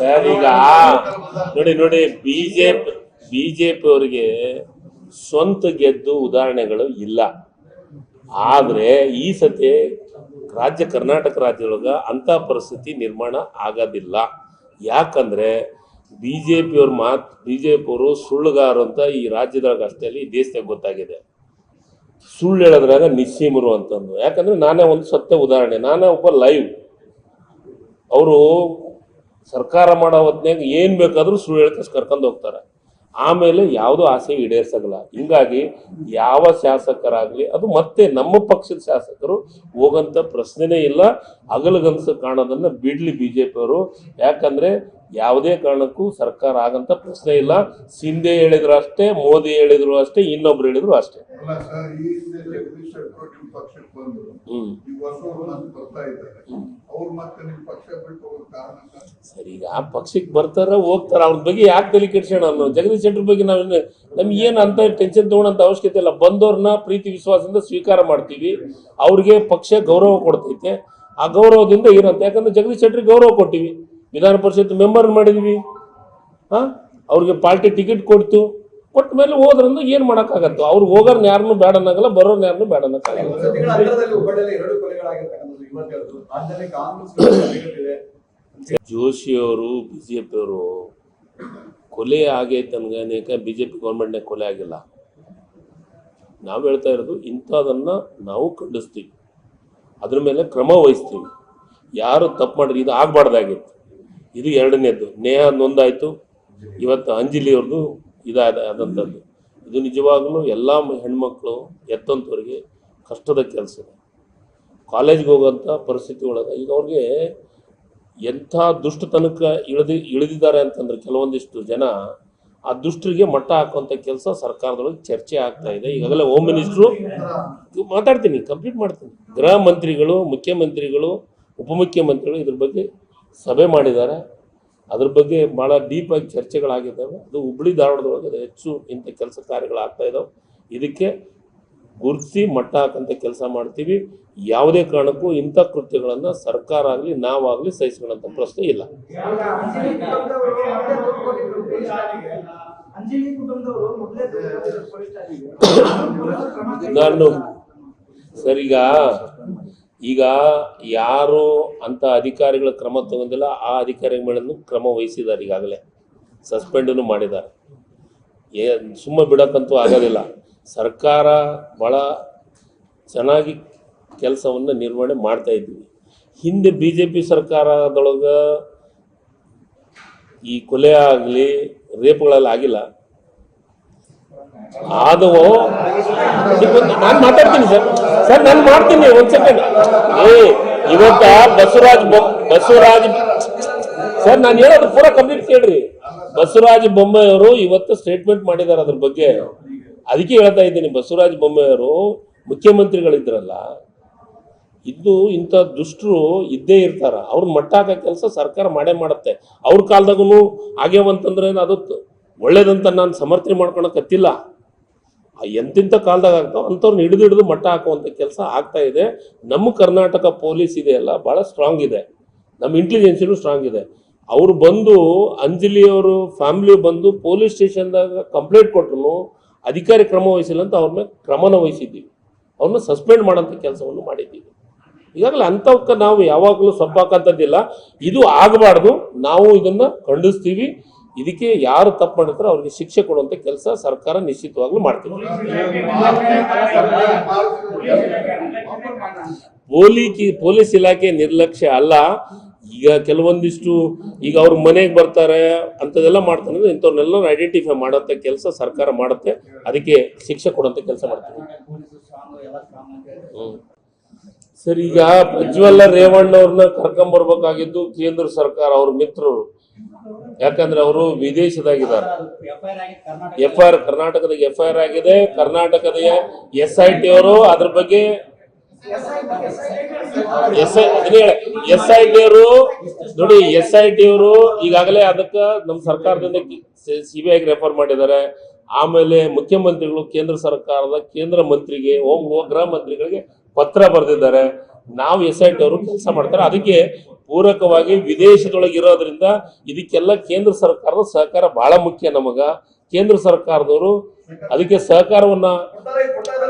Sir ಈಗ ನೋಡಿ ನೋಡಿ ಬಿಜೆಪಿ ಬಿಜೆಪಿ ಅವರಿಗೆ ಸ್ವಂತ ಗೆದ್ದು ಉದಾಹರಣೆಗಳು ಇಲ್ಲ. ಆದ್ರೆ ಈ ಸತಿ ರಾಜ್ಯ ಕರ್ನಾಟಕ ರಾಜ್ಯದೊಳಗ ಅಂತ ಪರಿಸ್ಥಿತಿ ನಿರ್ಮಾಣ ಆಗೋದಿಲ್ಲ. ಯಾಕಂದ್ರೆ ಬಿ ಜೆ ಪಿಯವ್ರ ಮಾತು ಬಿ ಜೆ ಪಿಯವರು ಸುಳ್ಳುಗಾರರು ಅಂತ ಈ ರಾಜ್ಯದೊಳಗ ಅಷ್ಟೇ ಅಲ್ಲ ಈ ದೇಶದಾಗ ಗೊತ್ತಾಗಿದೆ. ಸುಳ್ಳು ಹೇಳೋದ್ರಾಗ ನಿಸ್ಸೀಮರು ಅಂತಂದು. ಯಾಕಂದ್ರೆ ನಾನೇ ಒಂದು ಸತ್ಯ ಉದಾಹರಣೆ. ನಾನೇ ಒಬ್ಬ ಲೈವ್ ಅವರು ಸರ್ಕಾರ ಮಾಡೋ ಹೊತ್ನ್ಯಾಗ ಏನು ಬೇಕಾದರೂ ಸುಳ್ಳು ಹೇಳ್ಕಸ್ ಕರ್ಕೊಂಡು ಹೋಗ್ತಾರೆ. ಆಮೇಲೆ ಯಾವುದೋ ಆಸೆ ಈಡೇರ್ಸಗಲ್ಲ ಹಿಂಗಾಗಿ ಯಾವ ಶಾಸಕರಾಗಲಿ, ಅದು ಮತ್ತೆ ನಮ್ಮ ಪಕ್ಷದ ಶಾಸಕರು ಹೋಗಂತ ಪ್ರಶ್ನೆನೇ ಇಲ್ಲ. ಹಗಲಗನಸು ಕಾಣೋದನ್ನ ಬಿಡ್ಲಿ ಬಿಜೆಪಿ ಅವರು ಯಾಕಂದ್ರೆ ಯಾವುದೇ ಕಾರಣಕ್ಕೂ ಸರ್ಕಾರ ಆಗಂತ ಪ್ರಶ್ನೆ ಇಲ್ಲ. ಸಿಂಧೆ ಹೇಳಿದ್ರು ಅಷ್ಟೇ ಮೋದಿ ಹೇಳಿದ್ರು ಅಷ್ಟೇ ಇನ್ನೊಬ್ರು ಹೇಳಿದ್ರು ಅಷ್ಟೇ? ಸರಿ ಈಗ ಆ ಪಕ್ಷಕ್ಕೆ ಬರ್ತಾರ ಹೋಗ್ತಾರ. ಅವ್ರ ಬಗ್ಗೆ ಯಾಕೆ ತಲೆ ಕೆಡ್ಸೋಣ ಅನ್ನೋ ಜಗದೀಶ್ ಶೆಟ್ಟರ್ ಬಗ್ಗೆ ನಾವು ನಮ್ಗೆ ಏನು ಅಂತ ಟೆನ್ಷನ್ ತಗೊಳಂತ ಅವಶ್ಯಕತೆ ಇಲ್ಲ. ಬಂದವ್ರನ್ನ ಪ್ರೀತಿ ವಿಶ್ವಾಸದಿಂದ ಸ್ವೀಕಾರ ಮಾಡ್ತೀವಿ. ಅವ್ರಿಗೆ ಪಕ್ಷ ಗೌರವ ಕೊಡ್ತೈತೆ. ಆ ಗೌರವದಿಂದ ಇರಂತೆ ಯಾಕಂದ್ರೆ ಜಗದೀಶ್ ಶೆಟ್ಟರ್ ಗೌರವ ಕೊಟ್ಟಿವಿ. ವಿಧಾನ ಪರಿಷತ್ ಮೆಂಬರ್ ಮಾಡಿದ್ವಿ. ಹಾ? ಅವ್ರಿಗೆ ಪಾರ್ಟಿ ಟಿಕೆಟ್ ಕೊಡ್ತು. ಕೊಟ್ಟ ಮೇಲೆ ಹೋದ್ರಂದ್ರೆ ಏನ್ ಮಾಡಕ್ಕಾಗತ್ತ. ಅವ್ರು ಹೋಗೋರ್ನ ಯಾರನ್ನೂ ಬೇಡ ಅನ್ನಕಲ್ಲ ಬರೋರ್ನ ಯಾರನ್ನೂ ಬೇಡ ಅನ್ನಕ್ಕಾಗಲ್ಲ ಜೋಶಿ ಅವರು ಹುಬ್ಬಳ್ಳಿಯಲ್ಲಿ ಎರಡು ಕೊಲೆಗಳಾಗಿರ್ತಕ್ಕಂಥದ್ದು ಯುವತಿಯರದು ರಾಜ್ಯದಲ್ಲಿ ಕಾಂಗ್ರೆಸ್ ಜೋಶಿಯವರು ಬಿ ಜೆ ಪಿಯವರು ಕೊಲೆ ಆಗೈತೆ ಅನ್ಗನೇಕ ಬಿ ಜೆ ಪಿ ಗೌರ್ಮೆಂಟ್ನಾಗ ಕೊಲೆ ಆಗಿಲ್ಲ. ನಾವು ಹೇಳ್ತಾ ಇರೋದು ಇಂಥದನ್ನ ನಾವು ಖಂಡಿಸ್ತೀವಿ. ಅದ್ರ ಮೇಲೆ ಕ್ರಮ ವಹಿಸ್ತೀವಿ. ಯಾರು ತಪ್ಪು ಮಾಡಿದ್ರೆ ಇದು ಆಗಬಾರ್ದಾಗಿತ್ತು. ಇದು ಎರಡನೇದ್ದು. ನೇಹ ನೊಂದಾಯಿತು. ಇವತ್ತು ಅಂಜಲಿ ಅವ್ರದ್ದು ಇದಾದ ಆದಂಥದ್ದು. ಇದು ನಿಜವಾಗಲೂ ಎಲ್ಲ ಹೆಣ್ಮಕ್ಳು ಎತ್ತಂಥವ್ರಿಗೆ ಕಷ್ಟದ ಕೆಲಸ ಕಾಲೇಜ್ಗೆ ಹೋಗೋಂಥ ಪರಿಸ್ಥಿತಿ ಒಳಗೆ ಈಗ ಅವ್ರಿಗೆ ಎಂಥ ದುಷ್ಟತನಕ್ಕೆ ಇಳಿದಿ, ಇಳಿದಿದ್ದಾರೆ ಅಂತಂದ್ರೆ ಕೆಲವೊಂದಿಷ್ಟು ಜನ ಆ ದುಷ್ಟರಿಗೆ ಮಟ್ಟ ಹಾಕುವಂಥ ಕೆಲಸ ಸರ್ಕಾರದೊಳಗೆ ಚರ್ಚೆ ಆಗ್ತಾ ಇದೆ. ಈಗಾಗಲೇ ಹೋಮ್ ಮಿನಿಸ್ಟ್ರು ಮಾತಾಡ್ತೀನಿ ಕಂಪ್ಲೀಟ್ ಮಾಡ್ತೀನಿ. ಗೃಹ ಮಂತ್ರಿಗಳು, ಮುಖ್ಯಮಂತ್ರಿಗಳು, ಉಪಮುಖ್ಯಮಂತ್ರಿಗಳು ಇದ್ರ ಬಗ್ಗೆ ಸಭೆ ಮಾಡಿದ್ದಾರೆ. ಅದ್ರ ಬಗ್ಗೆ ಭಾಳ ಡೀಪಾಗಿ ಚರ್ಚೆಗಳಾಗಿದ್ದಾವೆ. ಅದು ಹುಬ್ಳಿ ಧಾರವಾಡದೊಳಗೆ ಅದು ಹೆಚ್ಚು ಇಂಥ ಕೆಲಸ ಕಾರ್ಯಗಳಾಗ್ತಾ ಇದಾವೆ. ಇದಕ್ಕೆ ಗುರುತಿಸಿ ಮಟ್ಟ ಹಾಕಂತ ಕೆಲಸ ಮಾಡ್ತೀವಿ. ಯಾವುದೇ ಕಾರಣಕ್ಕೂ ಇಂಥ ಕೃತ್ಯಗಳನ್ನು ಸರ್ಕಾರ ಆಗಲಿ ನಾವಾಗಲಿ ಸಹಿಸ್ಕೊಳ್ಳೋಂಥ ಪ್ರಶ್ನೆ ಇಲ್ಲ. ನಾನು ಸರ್ ಈಗ ಯಾರು ಅಂತ ಅಧಿಕಾರಿಗಳ ಕ್ರಮ ತಗೊಂಡಿಲ್ಲ, ಆ ಅಧಿಕಾರಿಗಳ ಮೇಲೂ ಕ್ರಮ ವಹಿಸಿದ್ದಾರೆ ಈಗಾಗಲೇ. ಸಸ್ಪೆಂಡನ್ನು ಮಾಡಿದ್ದಾರೆ. ಏ, ಸುಮ್ಮ ಬಿಡೋಕ್ಕಂತೂ ಆಗೋದಿಲ್ಲ. ಸರ್ಕಾರ ಭಾಳ ಚೆನ್ನಾಗಿ ಕೆಲಸವನ್ನು ನಿರ್ವಹಣೆ ಮಾಡ್ತಾ ಇದ್ವಿ ಹಿಂದೆ ಬಿ ಜೆ ಪಿ ಸರ್ಕಾರದೊಳಗೆ ಈ ಕೊಲೆ ಆಗಲಿ ರೇಪ್ಗಳಲ್ಲಿ ಆಗಿಲ್ಲ ಆದವು. ನಾನು ಮಾತಾಡ್ತೀನಿ ಸರ್. ಸರ್, ನಾನು ಮಾಡ್ತೀನಿ ಒಂದ್ ಸೆಕೆಂಡ್ ಏ, ಇವತ್ತ ಬಸವರಾಜ್ ಬಸವರಾಜ್ ಸರ್, ನಾನು ಹೇಳೋದು ಪೂರ ಕಂಪ್ಲೀಟ್ ಕೇಳ್ರಿ ಬಸವರಾಜ ಬೊಮ್ಮೆಯವರು ಇವತ್ತು ಸ್ಟೇಟ್ಮೆಂಟ್ ಮಾಡಿದ್ದಾರೆ ಅದ್ರ ಬಗ್ಗೆ. ಅದಕ್ಕೆ ಹೇಳ್ತಾ ಇದ್ದೀನಿ, ಬಸವರಾಜ ಬೊಮ್ಮೆಯವರು ಮುಖ್ಯಮಂತ್ರಿಗಳಿದ್ರಲ್ಲ, ಇದ್ದು ಇಂಥ ದುಷ್ಟರು ಇದ್ದೇ ಇರ್ತಾರ. ಅವ್ರ ಮಟ್ಟ ಹಾಕೋ ಕೆಲಸ ಸರ್ಕಾರ ಮಾಡೇ ಮಾಡುತ್ತೆ. ಅವ್ರ ಕಾಲದಾಗೂ ಆಗ್ಯಾವಂತಂದ್ರೆ ಅದು ಒಳ್ಳೇದಂತ ನಾನು ಸಮರ್ಥನೆ ಮಾಡ್ಕೊಳಕತ್ತಿಲ್ಲ ಎಂತೆಂಥ ಕಾಲದಾಗ ಆಗ್ತಾವ ಅಂಥವ್ರನ್ನ ಹಿಡಿದು ಹಿಡಿದು ಮಟ್ಟ ಹಾಕುವಂಥ ಕೆಲಸ ಆಗ್ತಾ ಇದೆ. ನಮ್ಮ ಕರ್ನಾಟಕ ಪೊಲೀಸ್ ಇದೆಯಲ್ಲ ಭಾಳ ಸ್ಟ್ರಾಂಗ್ ಇದೆ. ನಮ್ಮ ಇಂಟೆಲಿಜೆನ್ಸಿನೂ ಸ್ಟ್ರಾಂಗ್ ಇದೆ. ಅವ್ರು ಬಂದು, ಅಂಜಲಿ ಅವರು ಫ್ಯಾಮಿಲಿ ಬಂದು ಪೊಲೀಸ್ ಸ್ಟೇಷನ್ದಾಗ ಕಂಪ್ಲೇಂಟ್ ಕೊಟ್ಟರು ಅಧಿಕಾರಿ ಕ್ರಮ ವಹಿಸಿಲ್ಲ ಅಂತ ಅವ್ರ ಮೇಲೆ ಕ್ರಮನ ವಹಿಸಿದ್ದೀವಿ. ಅವ್ರನ್ನ ಸಸ್ಪೆಂಡ್ ಮಾಡೋಂಥ ಕೆಲಸವನ್ನು ಮಾಡಿದ್ದೀವಿ. ಈಗಾಗಲೇ ಅಂಥವಕ್ಕೆ ನಾವು ಯಾವಾಗಲೂ ಸೊಪ್ಪಾಕಂಥದ್ದಿಲ್ಲ ಇದು ಆಗಬಾರ್ದು. ನಾವು ಇದನ್ನ ಖಂಡಿಸ್ತೀವಿ. ಇದಕ್ಕೆ ಯಾರು ತಪ್ಪು ಮಾಡಿದ್ರು ಅವ್ರಿಗೆ ಶಿಕ್ಷೆ ಕೊಡುವಂತ ಕೆಲಸ ಸರ್ಕಾರ ನಿಶ್ಚಿತವಾಗ್ಲೂ ಮಾಡ್ತೀವಿ ಪೊಲೀಸ್ ಪೊಲೀಸ್ ಇಲಾಖೆ ನಿರ್ಲಕ್ಷ್ಯ ಅಲ್ಲ. ಈಗ ಕೆಲವೊಂದಿಷ್ಟು ಈಗ ಅವ್ರ ಮನೆಗೆ ಬರ್ತಾರೆ, ಅಂಥದ್ದೆಲ್ಲ ಮಾಡ್ತಾರೆ ಅಂದ್ರೆ ಇಂಥವ್ರನ್ನೆಲ್ಲ ಐಡೆಂಟಿಫೈ ಮಾಡೋಂಥ ಕೆಲಸ ಸರ್ಕಾರ ಮಾಡುತ್ತೆ. ಅದಕ್ಕೆ ಶಿಕ್ಷೆ ಕೊಡುವಂಥ ಕೆಲಸ ಮಾಡ್ತೀವಿ ಹ್ಮ್. ಸರ್, ಈಗ ಪ್ರಜ್ವಲ್ಲ ರೇವಣ್ಣ ಅವ್ರನ್ನ ಕರ್ಕೊಂಬರ್ಬೇಕಾಗಿದ್ದು ಕೇಂದ್ರ ಸರ್ಕಾರ, ಅವ್ರ ಮಿತ್ರರು. ಯಾಕಂದ್ರೆ ಅವರು ವಿದೇಶದಾಗಿದ್ದಾರೆ. ಎಫ್ ಐ ಆರ್ ಕರ್ನಾಟಕದ ಎಫ್ ಐ ಆಗಿದೆ. ಕರ್ನಾಟಕದ ಎಸ್ ಐ ಟಿ ಅವರು ಅದ್ರ ಬಗ್ಗೆ S I S I T ಅವರು ನೋಡಿ, ಎಸ್ ಐ ಟಿ ಅವರು ಈಗಾಗಲೇ ಅದಕ್ಕೆ ನಮ್ಮ ಸರ್ಕಾರದಿಂದ ಸಿ ಬಿ ಐಗೆ ರೆಫರ್ ಮಾಡಿದ್ದಾರೆ. ಆಮೇಲೆ ಮುಖ್ಯಮಂತ್ರಿಗಳು ಕೇಂದ್ರ ಸರ್ಕಾರದ ಕೇಂದ್ರ ಮಂತ್ರಿಗೆ ಹೋಮ್ ಗೃಹ ಮಂತ್ರಿಗಳಿಗೆ ಪತ್ರ ಬರೆದಿದ್ದಾರೆ. ನಾವು ಎಸ್ ಐ ಟಿ ಅವರು ಕೆಲಸ ಮಾಡ್ತಾರೆ. ಅದಕ್ಕೆ ಪೂರಕವಾಗಿ ವಿದೇಶದೊಳಗೆ ಇರೋದ್ರಿಂದ ಇದಕ್ಕೆಲ್ಲ ಕೇಂದ್ರ ಸರ್ಕಾರದ ಸಹಕಾರ ಬಹಳ ಮುಖ್ಯ ನಮಗ. ಕೇಂದ್ರ ಸರ್ಕಾರದವರು ಅದಕ್ಕೆ ಸಹಕಾರವನ್ನ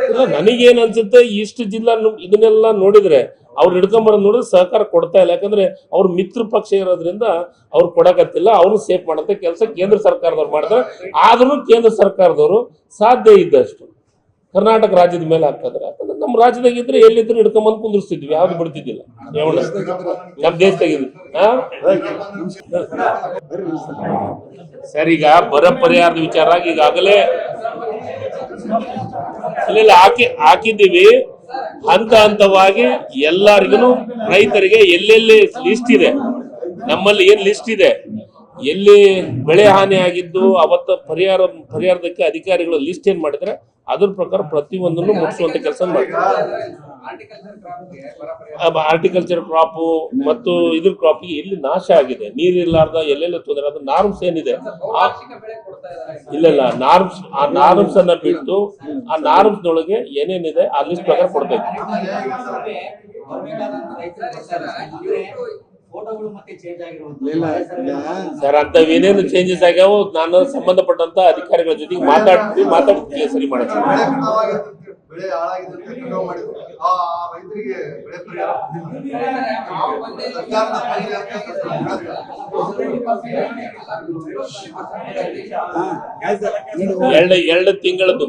ಇಲ್ಲ, ನನಗೇನ್ ಅನ್ಸುತ್ತೆ, ಇಷ್ಟು ಜಿಲ್ಲಾ ಇದನ್ನೆಲ್ಲ ನೋಡಿದ್ರೆ ಅವ್ರು ಹಿಡ್ಕೊಂಬರೋದು ನೋಡಿದ್ರೆ ಸಹಕಾರ ಕೊಡ್ತಾ ಇಲ್ಲ. ಯಾಕಂದ್ರೆ ಅವ್ರ ಮಿತ್ರ ಪಕ್ಷ ಇರೋದ್ರಿಂದ ಅವ್ರು ಕೊಡಕತ್ತಿಲ್ಲ, ಅವ್ರು ಸೇಫ್ ಮಾಡಂತ ಕೆಲಸ ಕೇಂದ್ರ ಸರ್ಕಾರದವ್ರು ಮಾಡ್ತಾರೆ. ಆದ್ರೂ ಕೇಂದ್ರ ಸರ್ಕಾರದವರು ಸಾಧ್ಯ ಇದ್ದಷ್ಟು. ಕರ್ನಾಟಕ ರಾಜ್ಯದ ಮೇಲೆ ಹಾಕಿದ್ರೆ ಯಾಕಂದ್ರೆ ನಮ್ಮ ರಾಜ್ಯದಾಗ ಇದ್ರೆ ಎಲ್ಲಿದ್ರು ಹಿಡ್ಕೊಂಬಂದು ಕುಂದಿರ್ಸ್ತಿದ್ವಿ. ಯಾವ್ದು ಬಿಡ್ತಿದ್ದಿಲ್ಲ. ನಮ್ ದೇಶದಾಗಿದ್ದು ಹಾ ಸರ್ ಈಗ ಬರ ಪರಿಹಾರದ ವಿಚಾರ ಈಗಾಗಲೇ ಇಲ್ಲ, ಹಾಕಿ ಹಾಕಿದ್ದೀವಿ. ಹಂತ ಹಂತವಾಗಿ ಎಲ್ಲರಿಗೂ ರೈತರಿಗೆ ಎಲ್ಲೆಲ್ಲಿ ಲಿಸ್ಟ್ ಇದೆ ನಮ್ಮಲ್ಲಿ ಏನ್ ಲಿಸ್ಟ್ ಇದೆ ಎಲ್ಲಿ ಬೆಳೆ ಹಾನಿ ಆಗಿದ್ದು ಅವತ್ತ ಪರಿಹಾರ ಪರಿಹಾರದಕ್ಕೆ ಅಧಿಕಾರಿಗಳು ಲಿಸ್ಟ್ ಏನ್ ಮಾಡಿದ್ರೆ ಅದ್ರ ಪ್ರಕಾರ ಪ್ರತಿಯೊಂದನ್ನು ಮುಗಿಸುವಂತ ಕೆಲಸ ಮಾಡ್ತಾರೆ. ಆರ್ಟಿಕಲ್ಚರ್ ಕ್ರಾಪ್ ಮತ್ತು ಇದ್ರ ಕ್ರಾಪ್ ಎಲ್ಲಿ ನಾಶ ಆಗಿದೆ? ನೀರಿಲ್ಲಾರ್ದ ಎಲ್ಲೆಲ್ಲ ತೊಂದರೆ ಅದು ನಾರ್ಮ್ಸ್ ಏನಿದೆ? ಇಲ್ಲ ಇಲ್ಲ ನಾರ್ಮ್ಸ್ ಆ ನಾರ್ಮ್ಸ್ ಅನ್ನ ಬಿಟ್ಟು ಆ ನಾರ್ಮ್ಸ್ ನೊಳಗೆ ಏನೇನಿದೆ ಆ ಲಿಸ್ಟ್ ಪ್ರಕಾರ ಕೊಡ್ಬೇಕು. ಫೋಟೋಗಳು ಮತ್ತೆ ಚೇಂಜ್ ಇಲ್ಲ, ಆಗಿರೋದು ಸರ್ ಅಂತ ಏನೇನು ಚೇಂಜಸ್ ಆಗ್ಯಾವ ನಾನು ಸಂಬಂಧಪಟ್ಟಂತ ಅಧಿಕಾರಿಗಳ ಜೊತೆಗೆ ಮಾತಾಡ್ತೀವಿ ಮಾತಾಡ್ತೀವಿ ಸರಿ ಮಾಡ್ತೀವಿ ಬೆಳೆ ಆ ರೈತರಿಗೆ ಬೆಳೆ ಪರಿಹಾರ ಎರಡು ಎರಡು ತಿಂಗಳದ್ದು.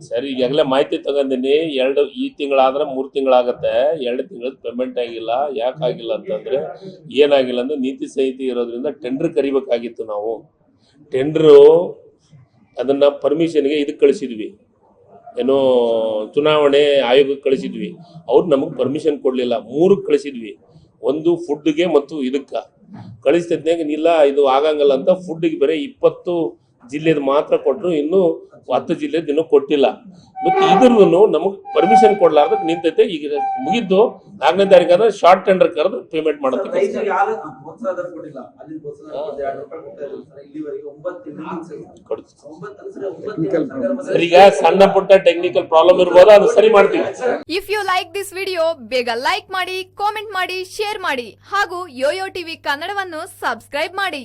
ಸರಿ ಈಗಾಗಲೇ ಮಾಹಿತಿ ತಗೊಂಡಿನಿ. ಎರಡು ಈ ತಿಂಗಳಾದ್ರೆ ಮೂರು ತಿಂಗಳಾಗತ್ತೆ. ಎರಡು ತಿಂಗಳ ಪೇಮೆಂಟ್ ಆಗಿಲ್ಲ. ಯಾಕೆ ಆಗಿಲ್ಲ ಅಂತಂದ್ರೆ ಏನಾಗಿಲ್ಲ ಅಂದ್ರೆ ನೀತಿ ಸಂಹಿತೆ ಇರೋದ್ರಿಂದ ಟೆಂಡರ್ ಕರಿಬೇಕಾಗಿತ್ತು ನಾವು. ಟೆಂಡ್ರು ಅದನ್ನ ಪರ್ಮಿಷನ್ಗೆ ಇದಕ್ಕೆ ಕಳಿಸಿದ್ವಿ. ಏನೋ ಚುನಾವಣೆ ಆಯೋಗಕ್ಕೆ ಕಳಿಸಿದ್ವಿ. ಅವ್ರು ನಮಗೆ ಪರ್ಮಿಷನ್ ಕೊಡಲಿಲ್ಲ. ಮೂರಕ್ಕೆ ಕಳಿಸಿದ್ವಿ. ಒಂದು ಫುಡ್ಗೆ ಮತ್ತು ಇದಕ್ಕೆ. ಕಳಿಸ್ತಿದ್ನಾಗ ಇಲ್ಲ, ಇದು ಆಗಂಗಲ್ಲ ಅಂತ ಫುಡ್ಗೆ ಬರೀ ಇಪ್ಪತ್ತು ಜಿಲ್ಲೆದು ಮಾತ್ರ ಕೊಟ್ಟರು ಇನ್ನು ಹತ್ತು ಜಿಲ್ಲೆದು ಇನ್ನೂ ಕೊಟ್ಟಿಲ್ಲ. ಮತ್ತೆ ಇದ್ರದ್ದು ನಮಗೆ ಪರ್ಮಿಷನ್ ಕೊಡ್ಲಾರ್ದಕ್ಕೆ ನಿಂತೈತೆ. ಈಗ ಮುಗಿದ್ದು ನಾಲ್ಕನೇ ತಾರೀಕು ಆದ್ರೆ ಶಾರ್ಟ್ ಟೆಂಡರ್ ಕರೆದು ಪೇಮೆಂಟ್ ಮಾಡುತ್ತೆ. ಇದ್ರು ಈಗ ಸಣ್ಣ ಪುಟ್ಟ ಟೆಕ್ನಿಕಲ್ ಪ್ರಾಬ್ಲಮ್ ಇರ್ಬೋದು ಅದು ಸರಿ ಮಾಡ್ತೀವಿ. If you like this video ಬೇಗ ಲೈಕ್ ಮಾಡಿ ಕಾಮೆಂಟ್ ಮಾಡಿ ಶೇರ್ ಮಾಡಿ ಹಾಗೂ ಯೋಯೋ ಟಿವಿ ಕನ್ನಡವನ್ನು ಸಬ್ಸ್ಕ್ರೈಬ್ ಮಾಡಿ.